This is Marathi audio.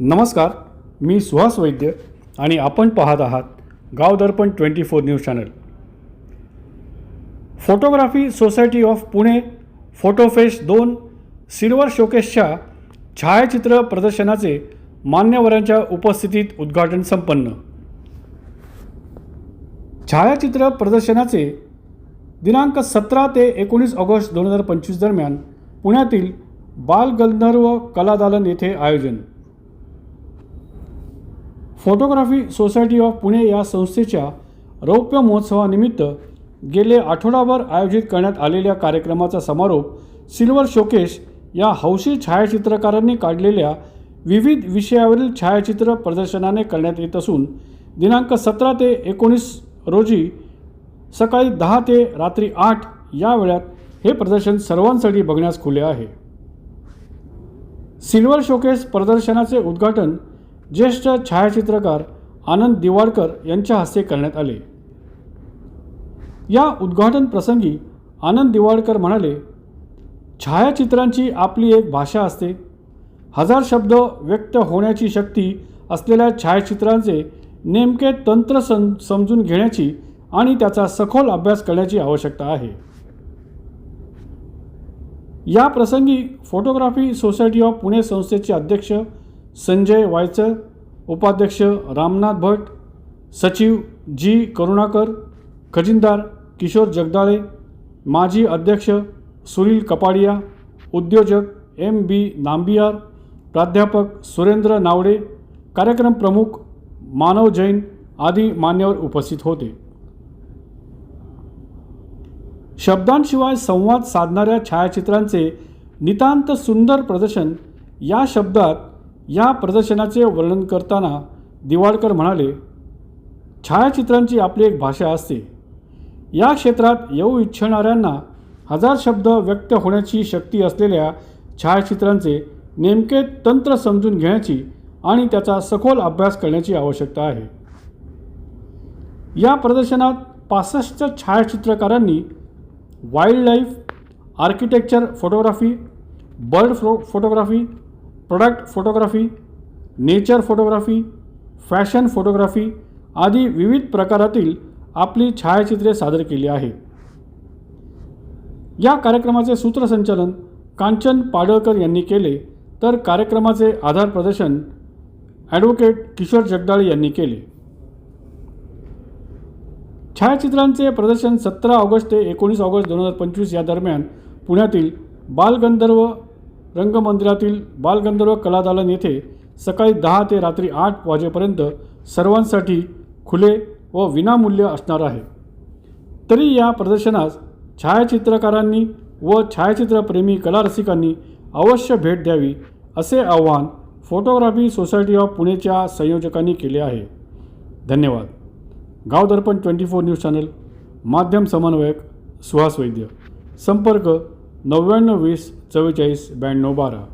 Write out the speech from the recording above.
नमस्कार मी सुहास वैद्य आणि आपण पाहत आहात Gaon Darpan twenty four news channel. Photography society of Pune photofest दोन सिल्वर शोकेसच्या छायाचित्र प्रदर्शनाचे मान्यवरांच्या उपस्थितीत उद्घाटन संपन्न. छायाचित्र प्रदर्शनाचे दिनांक सतरा ते एकोणीस ऑगस्ट दोन हजार पंचवीस दरम्यान पुण्यातील बालगंधर्व कलादालन येथे आयोजन. फोटोग्राफी सोसायटी ऑफ पुणे या संस्थेच्या रौप्य महोत्सवानिमित्त गेले आठवडाभर आयोजित करण्यात आलेल्या कार्यक्रमाचा समारोप सिल्वर शोकेश या हौशी छायाचित्रकारांनी काढलेल्या विविध विषयावरील छायाचित्र प्रदर्शनाने करण्यात येत असून दिनांक सतरा ते एकोणीस रोजी सकाळी दहा ते रात्री आठ या वेळात हे प्रदर्शन सर्वांसाठी बघण्यास खुले आहे. सिल्वर शोकेस प्रदर्शनाचे उद्घाटन ज्येष्ठ छायाचित्रकार आनंद दिवाडकर यांच्या हस्ते करण्यात आले. या उद्घाटन प्रसंगी आनंद दिवाडकर म्हणाले छायाचित्रांची आपली एक भाषा असते. हजार शब्द व्यक्त होण्याची शक्ती असलेल्या छायाचित्रांचे नेमके तंत्र सम समजून घेण्याची आणि त्याचा सखोल अभ्यास करण्याची आवश्यकता आहे. या प्रसंगी फोटोग्राफी सोसायटी ऑफ पुणे संस्थेचे अध्यक्ष संजय वायचर उपाध्यक्ष रामनाथ भट सचिव जी करुणाकर खजिनदार किशोर जगदाळे माजी अध्यक्ष सुनील कपाडिया उद्योजक एम बी नांबियार प्राध्यापक सुरेंद्र नावडे कार्यक्रम प्रमुख मानव जैन आदी मान्यवर उपस्थित होते. शब्दांशिवाय संवाद साधणाऱ्या छायाचित्रांचे नितांत सुंदर प्रदर्शन या शब्दात या प्रदर्शनाचे वर्णन करताना दिवाडकर म्हणाले छायाचित्रांची आपली एक भाषा असते. या क्षेत्रात येऊ इच्छिणाऱ्यांना हजार शब्द व्यक्त होण्याची शक्ती असलेल्या छायाचित्रांचे नेमके तंत्र समजून घेण्याची आणि त्याचा सखोल अभ्यास करण्याची आवश्यकता आहे. या प्रदर्शनात पासष्ट छायाचित्रकारांनी wild life architecture photography bird फो photography product photography nature photography fashion photography आदी विविध प्रकारातील आपली छायाचित्रे सादर केली आहे. या कार्यक्रमाचे सूत्रसंचालन कांचन पाडळकर यांनी केले तर कार्यक्रमाचे आधार प्रदर्शन ॲडव्होकेट किशोर जगदाळे यांनी केले. छायाचित्रांचे प्रदर्शन सतरा ऑगस्ट ते एकोणीस ऑगस्ट दोन हजार पंचवीस या दरम्यान पुण्यातील बालगंधर्व रंगमंदिरातील बालगंधर्व कलादालन येथे सकाळी दहा ते रात्री आठ वाजेपर्यंत सर्वांसाठी खुले व विनामूल्य असणार आहे. तरी या प्रदर्शनास छायाचित्रकारांनी व छायाचित्रप्रेमी कलारसिकांनी अवश्य भेट द्यावी असे आवाहन फोटोग्राफी सोसायटी ऑफ पुणेच्या संयोजकांनी केले आहे. धन्यवाद. Gaon Darpan twenty four news channel माध्यम समन्वयक सुहास वैद्य. संपर्क नव्याण्णव वीस चव्वेचाळीस ब्याण्णव बारा.